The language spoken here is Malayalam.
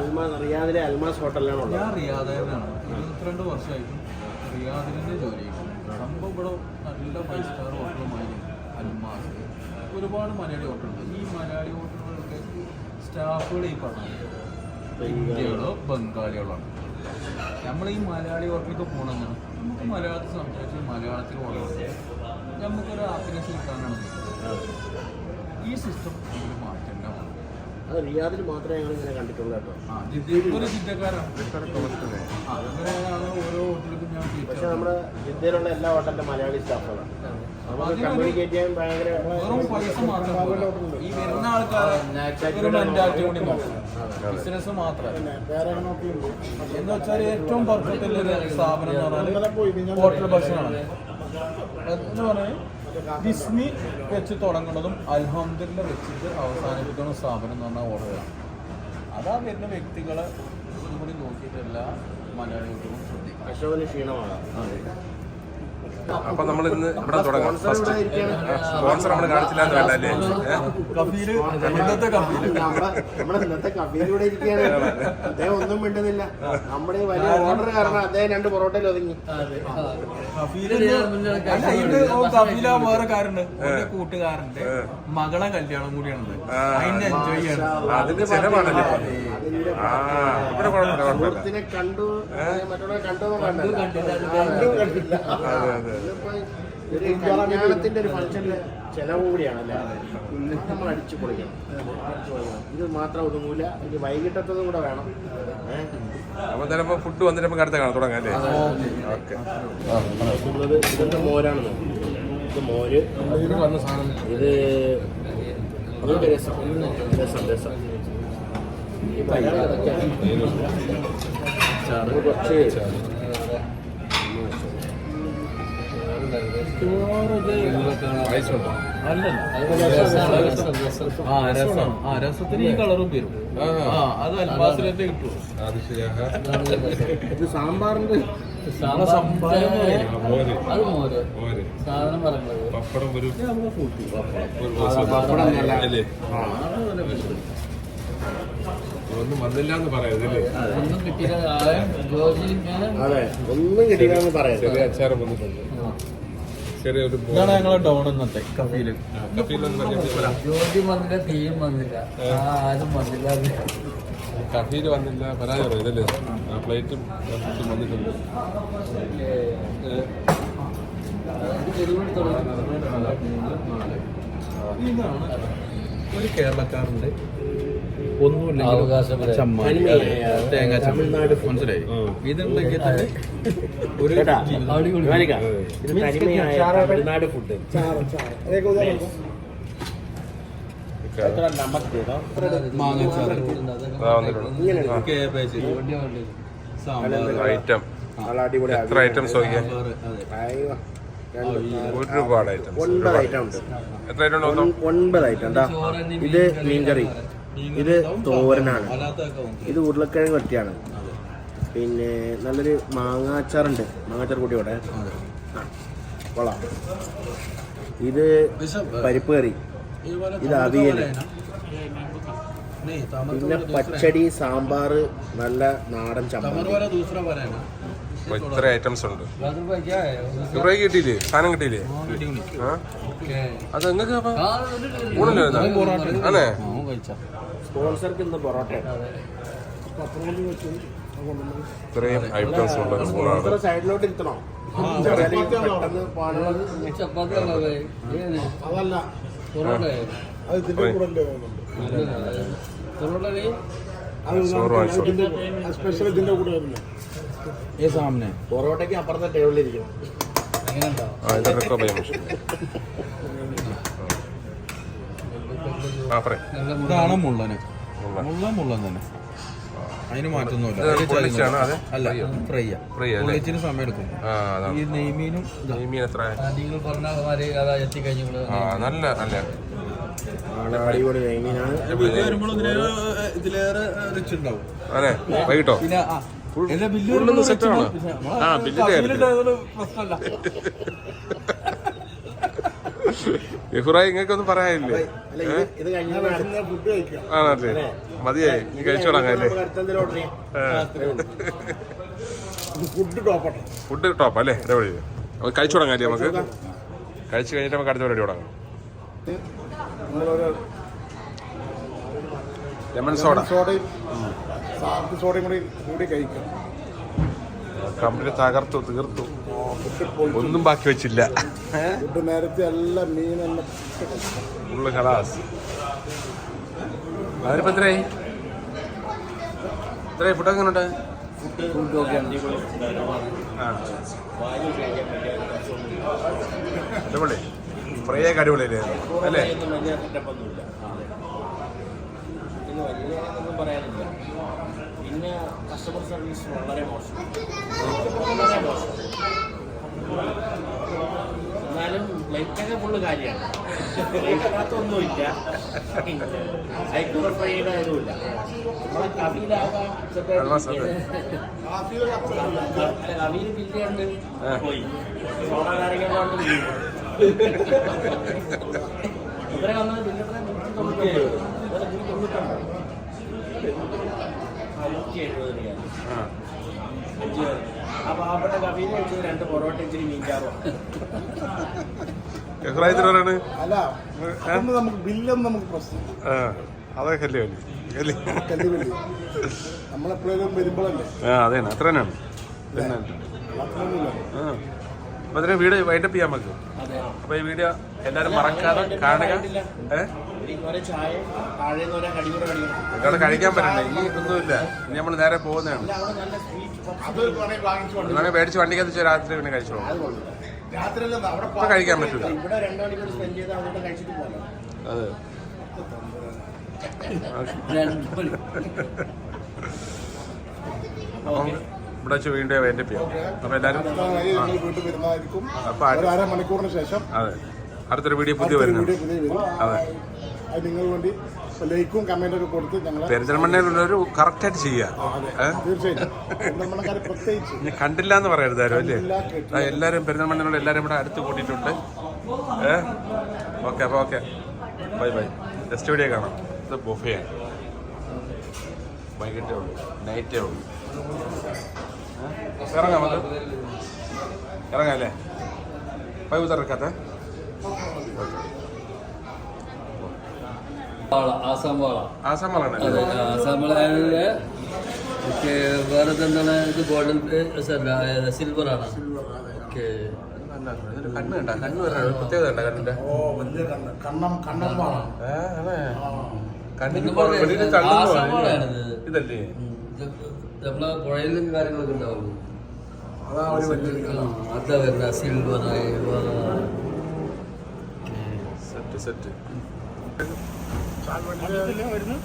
അൽമാസ് റിയാദിലെ അൽമാസ് ഹോട്ടലിലാണ് ഉള്ളത്. ഞാൻ റിയാദിലാണ് ഇരുപത്തിരണ്ട് വർഷമായിട്ടും റിയാദിലെ ജോലി സംഭവം ഇവിടെ നല്ല ഫൈവ് സ്റ്റാർ ഹോട്ടലുമായി അൽമാസ്. ഒരുപാട് മലയാളി ഹോട്ടലുണ്ട് ഈ മലയാളി ഹോട്ടലുകളൊക്കെ സ്റ്റാഫുകൾ ഈ പറഞ്ഞത് ഇന്ത്യകളോ ബംഗാളികളോ ആണ്. നമ്മൾ ഈ മലയാളി ഹോട്ടലിലേക്ക് പോകണമെന്നാണ് നമുക്ക് മലയാളത്തിൽ സംസാരിച്ച് മലയാളത്തിൽ വളരെ നമുക്കൊരു ഹാപ്പിനെസ് കിട്ടാനാണ്. ഈ സിസ്റ്റം അത് റിയാദിൽ മാത്രമേ ഞങ്ങൾ ഇങ്ങനെ കണ്ടിട്ടുള്ളൂ കേട്ടോ. പക്ഷെ നമ്മുടെ ജിദ്ദയിലുള്ള എല്ലാ ഹോട്ടലിലും മലയാളി സ്റ്റാഫുകളാണ്. നമുക്ക് കമ്മ്യൂണിക്കേറ്റ് ചെയ്യാൻ ഭയങ്കര ബിസിനസ് മാത്രമല്ല എന്ന് വെച്ചാൽ ഏറ്റവും പെർഫെക്റ്റ് സ്ഥാപനം എന്ന് പറഞ്ഞാൽ ഹോട്ടൽ ഭക്ഷണമാണ്. എന്ന് പറഞ്ഞാൽ ബിസ്മി വെച്ച് തുടങ്ങുന്നതും അൽഹംദുലില്ല വെച്ചിട്ട് അവസാനിപ്പിക്കുന്ന സ്ഥാപനം എന്ന് പറഞ്ഞാൽ ഓർഡറാണ് അതാ വരുന്ന വ്യക്തികളെ കൂടി നോക്കിയിട്ടല്ല മലയാളികളും ശ്രദ്ധിക്കും. ക്ഷീണമാണ് അപ്പൊ നമ്മൾ ഇന്ന് ഇവിടെ തുടങ്ങാം. ഫസ്റ്റ് സ്പോൺസർ നമ്മൾ കാണിച്ചില്ല എന്ന് വേണ്ട അല്ലേ? നമ്മുടെ നമ്മുടെ ഇന്നത്തെ ഇരിക്കുകയാണ്. അദ്ദേഹം ഒന്നും മിണ്ടുന്നില്ല. നമ്മുടെ വലിയ ഓർഡർ കാരണം അദ്ദേഹം രണ്ട് പൊറോട്ടയിൽ ഒതുങ്ങി. കഫീല വേറെ കാരുണ്ട്. ഓന്റെ കൂട്ടുകാരന്റെ മകളെ കല്യാണം കൂടിയാണത്. അതിന്റെ എൻജോയ് ചെയ്യണം. അതിന്റെ ചെലവാണല്ലേ ഇവിടെ കുഴപ്പമില്ല കണ്ടു കണ്ടു കണ്ടില്ല. ഒരു കല്യാണത്തിന്റെ ഒരു ഫംഗ്ഷന്റെ ചെലവ് കൂടിയാണല്ലേ നമ്മൾ അടിച്ചു പൊളിക്കണം. ഇത് മാത്രം ഒതുങ്ങൂല. ഇത് വൈകിട്ടത്തതും കൂടെ വേണം. ഏഹ് അപ്പൊ ചിലപ്പോ ഫുഡ് വന്നിട്ട് അടുത്ത കാണാം. തുടങ്ങാം അല്ലേ? ഓക്കെ. ഉള്ളത് ഇതെന്താ മോരാണ്? ഇത് മോര്. ഇത് ഇത് രസം. രസം രസം. കുറച്ച് ആ രസം. ആ രസത്തിന് ഈ കളറും വരും. ആ അത് കിട്ടും ഇത് സാമ്പാറിന്റെ പപ്പടം ഒരു പപ്പടം ഒന്നും വന്നില്ല എന്ന് പറയരുതല്ലേ ഒന്നും കിട്ടിയില്ല. ഒന്നും കിട്ടിയില്ലെന്ന് പറയാം ചെറിയ അച്ചാരം വന്നിട്ടുണ്ട്. ചെറിയൊരു ഇതാണ് ഞങ്ങളെ ഡോൺ ഇന്നത്തെ കഫീൽ. കഫീലൊന്നും വന്നില്ല തീയും വന്നില്ല. ആ. ആരും വന്നില്ല. കഫീൽ വന്നില്ല പരാതി പറയതല്ലേ ആ പ്ലേറ്റും വന്നിട്ടുണ്ട്. ഒരു കേരളക്കാരന്റെ ഒന്നുമില്ലെങ്കിൽ തനിമയായ തേങ്ങ തമിഴ്നാട് മനസ്സിലായി? ഇതുണ്ടെങ്കിൽ തന്നെ ഒരു തമിഴ്നാട് ഫുഡ് ഐറ്റം? എത്ര ഐറ്റംസ് നോക്കിയാ? ഒരുപാട് എത്ര ഐറ്റം ഒൻപത് ഐറ്റം. എന്താ ഇത് മീൻകറി ഇത് തോരനാണ്. ഇത് ഉരുളക്കിഴങ്ങ് വെട്ടിയാണ്. പിന്നെ നല്ലൊരു മാങ്ങാച്ചാറുണ്ട്. മാങ്ങാച്ചാർ കൂട്ടി കൊള്ളാം. ഇത് പരിപ്പ് കറി. ഇത് അവിയൽ പിന്നെ പച്ചടി സാമ്പാർ നല്ല നാടൻ ചമ്മന്തി. ഇത്ര ഐറ്റംസ് ഉണ്ട്. ഇവിടെ കിട്ടിയില്ലേ? സാധനം കിട്ടിയില്ലേ? അത് നിങ്ങൾക്ക് അപ്പൊ? ഊണല്ലേ അല്ലേ സ്പോൺസർക്ക് ഇന്ന് പൊറോട്ട. ഇത്രയും ഐറ്റംസ് സൈഡിലോട്ട് ഇരുത്തണോ സ്പെഷ്യൽ പൊറോട്ടയ്ക്ക് അപ്പുറത്തെ ടേബിളിൽ ഇരിക്കണം. ഇതാണ് മുള്ളന്. മുള്ള മുള്ളൻ തന്നെ. അതിന് മാറ്റൊന്നുമില്ല? അല്ല ഫ്രൈ Free ആ അല്ലേ? പൊള്ളിച്ചിന് സമയം എടുക്കും. ഈ നെയ്മീനും എത്ര? നിങ്ങൾ പറഞ്ഞ അതാ എത്തിക്കഴിഞ്ഞു നല്ല നല്ല. ഇതിലേറെ റിച്ച് ഉണ്ടാവും അതെ വൈകിട്ടോ? പിന്നെ ആ, ബില്ല് full വരുമ്പോൾ ഒന്ന് set rich ആണോ? ഉണ്ടാവും. പക്ഷേ നമ്മളെ ആ, ബില്ലിന്റെ കാര്യത്തിൽ. കഫീലുണ്ടായതുകൊണ്ട് പ്രശ്നമല്ല ഇഹുറായി ഇങ്ങക്കൊന്നും പറയാനില്ലേ? ആണല്ലേ? മതിയായി. നീ കഴിച്ചു തുടങ്ങാല്ലേ നമുക്ക് അടുത്തെന്തെങ്കിലും ഓർഡർ ചെയ്യാം. ഫുഡ് ടോപ്പ് അല്ലേ? ഇടപെടി. നമുക്ക് കഴിച്ചു തുടങ്ങാല്ലേ നമുക്ക്? കഴിച്ചു കഴിഞ്ഞിട്ട് നമുക്ക് അടുത്ത പരിപാടി തുടങ്ങാം. Lemon soda. സോഡയും കൂടി കൂടി കഴിക്കാം. കമ്പനി തകർത്തു തീർത്തു. ഒന്നും ബാക്കി വെച്ചില്ല. നേരത്തെ എല്ലാം മീൻ അതിനിപ്പോ എത്രയായി? എത്രയായി? ഫുഡ് അടിപൊളി. ഫ്രൈ ഒക്കെ അടിപൊളിയല്ലേ? അല്ലേ? പറയാനില്ല പിന്നെ കസ്റ്റമർ സർവീസ് വളരെ മോശം വളരെ മോശം. എന്നാലും ലൈറ്റൊക്കെ ഫുള്ള് കാര്യമാണ് ലൈറ്റൊന്നുമില്ല ഐക്യൂർ ഫ്രൈഡ് ആയതുമില്ല നമ്മളെ കവിയിലാകാം. കവിയിൽ ബില്ലുണ്ട്. പോയി. നാരങ്ങ ഇവരെ വന്നത് ബില്ലിട്ട് നൂറ്റി തൊണ്ണൂറ്റേഴ് ഇവരെ നൂറ്റി തൊണ്ണൂറ്റൊമ്പത് ആ, നൂറ്റി എഴുപത് വെച്ചത് രണ്ട് പൊറോട്ട ഇച്ചിരി മീൻചാറോ അല്ല അതൊന്നും നമുക്ക് ബില്ലൊന്നും നമുക്ക് പ്രശ്നം കല്ല് നമ്മളെപ്പോഴും വരുമ്പോഴല്ലേ? ആ അതെ അത്ര തന്നെയാണ്. അപ്പൊ അതിന് വീട് വൈൻഡപ്പ് ചെയ്യാൻ പറ്റും അപ്പൊ ഈ വീഡിയോ എല്ലാരും മറക്കാതെ കാണുക. ഏ? ഇവിടെ കഴിക്കാൻ പറ്റണ്ടേ? ഈ ഒന്നുമില്ല ഇനി നമ്മൾ നേരെ പോകുന്നതാണ്. അങ്ങനെ മേടിച്ച് വണ്ടിക്കകത്ത് വെച്ച് രാത്രി പിന്നെ കഴിച്ചോളൂ. കഴിക്കാൻ പറ്റില്ല അതെ. ഇവിടെ വെച്ച് വീണ്ടും വൈൻഡപ്പ് ചെയ്യാം. അപ്പൊ എല്ലാവരും അപ്പൊ അരമണിക്കൂറിന് ശേഷം അതെ. അടുത്തൊരു വീഡിയോ പുതിയ അടുത്തൊരു വരുന്നുണ്ട് വീഡിയോ പുതിയ വരും അതെ. അത് നിങ്ങൾ വേണ്ടി ലൈക്കും കമന്റും ഒക്കെ കൊടുത്ത് ഞങ്ങളെ പെരിന്തൽമണ്ണയിലുള്ളൊരു കറക്റ്റായിട്ട് ചെയ്യുക? തീർച്ചയായിട്ടും. പ്രത്യേകിച്ച് കണ്ടില്ല എന്ന് പറയരുത് ആരും അല്ലേ? എല്ലാവരും പെരിന്തൽമണ്ണയിലുള്ള എല്ലാവരും ഇവിടെ അടുത്ത് കൂട്ടിയിട്ടുണ്ട് ഏ? ഓക്കെ അപ്പോൾ okay. Bye bye. Next video കാണാം. ഇത് ബൊഫയാണ് വൈകിട്ടേ ഉള്ളൂ. നൈറ്റേ ഉള്ളൂ? ഇറങ്ങാം അത്. ഇറങ്ങാം അല്ലേ? പൈ ഉത്തറക്കാത്ത വാള ആസാം വാള ആസാം അതെ ആസാം വളയിലെ ഓക്കെ വേറെ എന്താണ് ഇത് ഗോൾഡൻ സിൽവർ ആണ്? ഓക്കെ. കണ്ണ് കണ്ട? കണ്ണ് വരണ പ്രത്യേകത കണ്ട കണ്ണിന്റെ? കണ്ണിന്. ഇതല്ലേ? നമ്മളെ പുഴയിലും കാര്യങ്ങളൊക്കെ ഉണ്ടാവുന്നു അതാ ഒരു വലിയ ആ, അതാ വരുന്ന സിൽവർ സെറ്റ് സെറ്റ്. വരുന്നു.